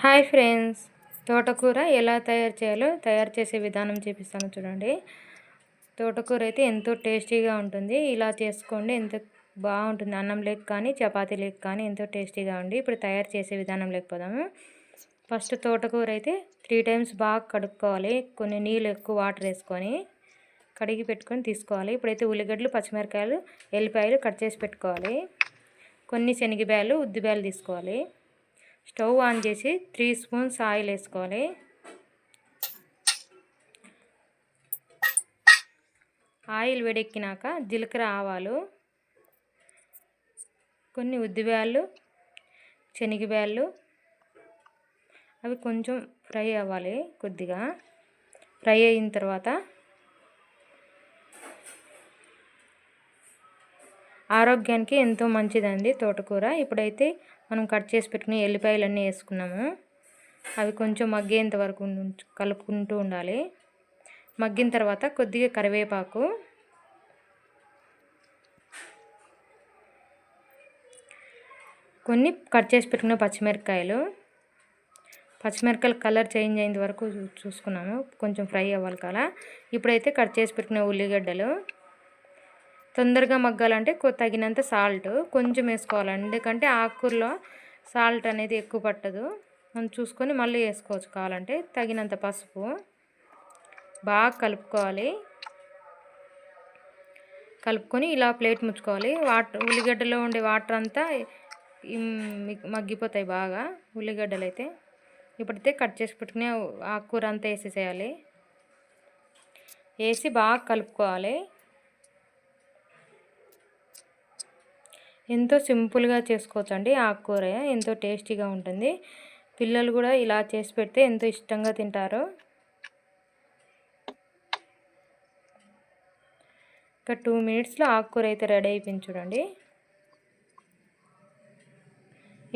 Hi friends. తోటకూర ఎలా తయారు చేయాలో తయారు చేసే విధానం చూపిస్తాను చూడండి. తోటకూర అయితే ఎంతో టేస్టీగా ఉంటుంది. ఇలా చేసుకోండి ఎంత బాగుంటుంది. అన్నం లేక కానీ చపాతీ లేక కానీ ఎంతో టేస్టీగా ఉండి ఇప్పుడు తయారు చేసే విధానం లేకపోదాము. ఫస్ట్ తోటకూర అయితే త్రీ టైమ్స్ బాగా కడుక్కోవాలి. కొన్ని నీళ్ళు ఎక్కువ వాటర్ వేసుకొని కడిగి పెట్టుకొని తీసుకోవాలి. ఇప్పుడైతే ఉల్లిగడ్డలు పచ్చిమిరకాయలు ఎల్లిపాయలు కట్ చేసి పెట్టుకోవాలి. కొన్ని శనగబ్యాలు ఉద్దిబ్యాలు తీసుకోవాలి. స్టవ్ ఆన్ చేసి త్రీ స్పూన్స్ ఆయిల్ వేసుకోవాలి. ఆయిల్ వేడెక్కినాక జీలకర్ర ఆవాలు కొన్ని ఉద్దిబ్యాళ్ళు శనగబ్యాళ్ళు అవి కొంచెం ఫ్రై అవ్వాలి కొద్దిగా. ఫ్రై అయిన తర్వాత ఆరోగ్యానికి ఎంతో మంచిదండి తోటకూర. ఇప్పుడైతే మనం కట్ చేసి పెట్టుకుని ఎల్లిపాయలన్నీ వేసుకున్నాము. అవి కొంచెం మగ్గేంత వరకు కలుపుకుంటూ ఉండాలి. మగ్గిన తర్వాత కొద్దిగా కరివేపాకు. కొన్ని కట్ చేసి పెట్టుకున్న పచ్చిమిరపకాయలు. పచ్చిమిరపకాయలు కలర్ చేంజ్ అయిన వరకు చూసుకున్నాము. కొంచెం ఫ్రై అవ్వాలి కదా. ఇప్పుడైతే కట్ చేసి పెట్టుకున్న ఉల్లిగడ్డలు. తొందరగా మగ్గాలంటే తగినంత సాల్ట్ కొంచెం వేసుకోవాలి. ఎందుకంటే ఆకుకూరలో సాల్ట్ అనేది ఎక్కువ పట్టదు. మనం చూసుకొని మళ్ళీ వేసుకోవచ్చు కావాలంటే. తగినంత పసుపు బాగా కలుపుకోవాలి. కలుపుకొని ఇలా ప్లేట్ ముచ్చుకోవాలి. వాటర్ ఉల్లిగడ్డలో ఉండే వాటర్ అంతా మగ్గిపోతాయి బాగా. ఉల్లిగడ్డలు అయితే ఇప్పుడైతే కట్ చేసి పెట్టుకునే ఆకుకూర అంతా వేసేసేయాలి. వేసి బాగా కలుపుకోవాలి. ఎంతో సింపుల్గా చేసుకోవచ్చు అండి ఆకుకూర ఎంతో టేస్టీగా ఉంటుంది. పిల్లలు కూడా ఇలా చేసి పెడితే ఎంతో ఇష్టంగా తింటారు. ఒక టూ మినిట్స్లో ఆకుకూర అయితే రెడీ అయిపోయింది చూడండి.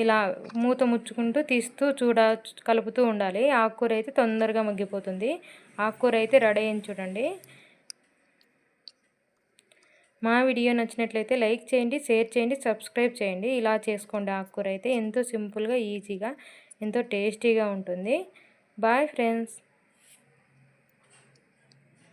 ఇలా మూత ముచ్చుకుంటూ తీస్తూ చూడ కలుపుతూ ఉండాలి. ఆకుకూర అయితే తొందరగా మగ్గిపోతుంది. ఆకుకూర అయితే రెడీ అయింది చూడండి. మా వీడియో నచ్చినట్లయితే లైక్ చేయండి షేర్ చేయండి సబ్స్క్రైబ్ చేయండి. ఇలా చేసుకోండి ఆకుకూర అయితే ఎంతో సింపుల్గా ఈజీగా ఎంతో టేస్టీగా ఉంటుంది. Bye friends.